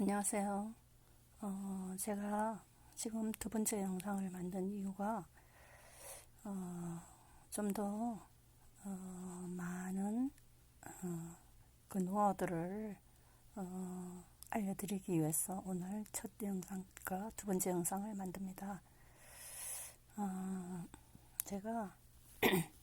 안녕하세요. 어, 제가 지금 두 번째 영상을 만든 이유가 어, 좀더 어, 많은 어, 그 노하우들을 어, 알려드리기 위해서 오늘 첫 영상과 두 번째 영상을 만듭니다. 어, 제가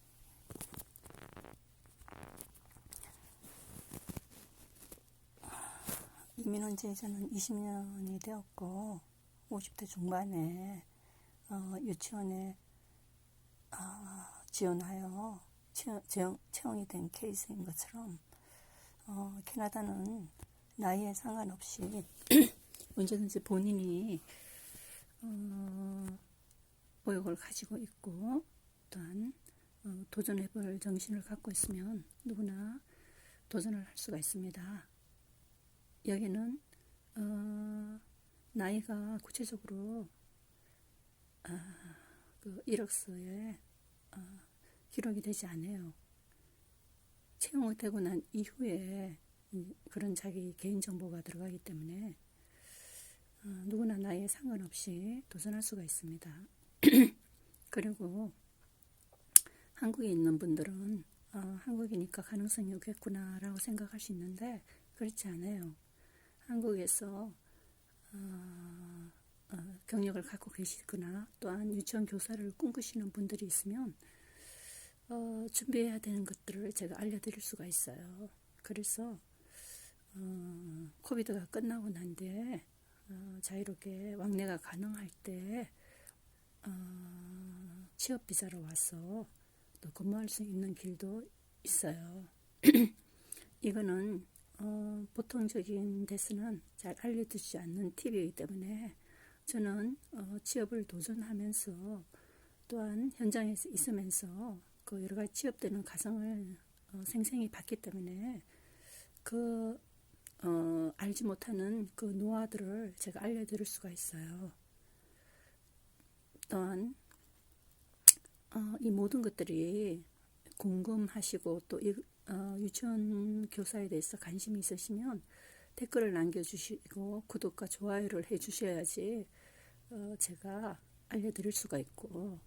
이민 온 지 저는 20년이 되었고 50대 중반에 어, 유치원에 어, 지원하여 채, 채용, 채용이 된 케이스인 것처럼 어, 캐나다는 나이에 상관없이 언제든지 본인이 어, 보육을 가지고 있고 또한 어, 도전해볼 정신을 갖고 있으면 누구나 도전을 할 수가 있습니다. 여기는 어, 나이가 구체적으로 아, 그 이력서에 어, 기록이 되지 않아요. 채용이 되고 난 이후에 그런 자기 개인 정보가 들어가기 때문에 어, 누구나 나이에 상관없이 도전할 수가 있습니다. 그리고 한국에 있는 분들은 어, 한국이니까 가능성이 없겠구나라고 생각할 수 있는데 그렇지 않아요. 한국에서 어, 어, 경력을 갖고 계시거나 또한 유치원 교사를 꿈꾸시는 분들이 있으면 어, 준비해야 되는 것들을 제가 알려드릴 수가 있어요. 그래서 어, 코비드가 끝나고 난 뒤에 어, 자유롭게 왕래가 가능할 때 어, 취업 비자로 와서 또 근무할 수 있는 길도 있어요. 이거는 어, 보통적인 데서는 잘 알려주지 않는 팁이기 때문에 저는 어, 취업을 도전하면서 또한 현장에서 있으면서 그 여러 가지 취업되는 가상을 어, 생생히 봤기 때문에 그 어, 알지 못하는 그 노하들을 제가 알려드릴 수가 있어요. 또한 어, 이 모든 것들이 궁금하시고 또 이, 어, 유치원 교사에 대해서 관심이 있으시면 댓글을 남겨주시고 구독과 좋아요를 해주셔야지 어, 제가 알려드릴 수가 있고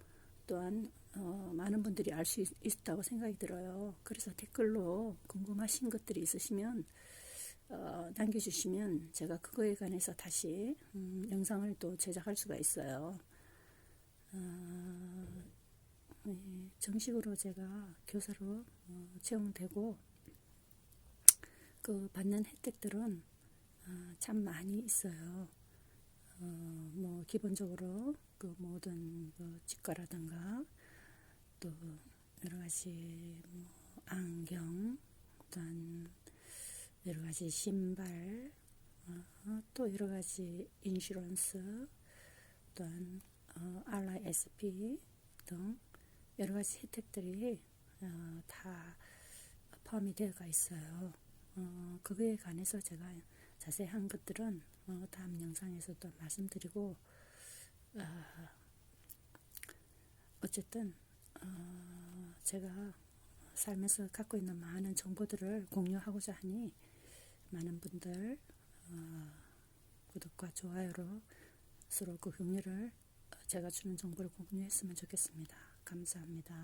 또한 어, 많은 분들이 알 수 있다고 생각이 들어요. 그래서 댓글로 궁금하신 것들이 있으시면 어, 남겨주시면 제가 그거에 관해서 다시 음, 영상을 또 제작할 수가 있어요. 어, 네, 정식으로 제가 교사로 어, 채용되고 그 받는 혜택들은 어, 참 많이 있어요. 어, 뭐 기본적으로 그 모든 그 치과라든가 또 여러 가지 뭐 안경 또한 여러 가지 신발 어, 또 여러 가지 인슈런스 또한 어, RISP 등 여러 가지 혜택들이 어, 다 포함이 되어가 있어요. 어, 그거에 관해서 제가 자세한 것들은 어, 다음 영상에서 또 말씀드리고 어, 어쨌든 어, 제가 살면서 갖고 있는 많은 정보들을 공유하고자 하니 많은 분들 어, 구독과 좋아요로 서로 그 격려를 제가 주는 정보를 공유했으면 좋겠습니다. 감사합니다.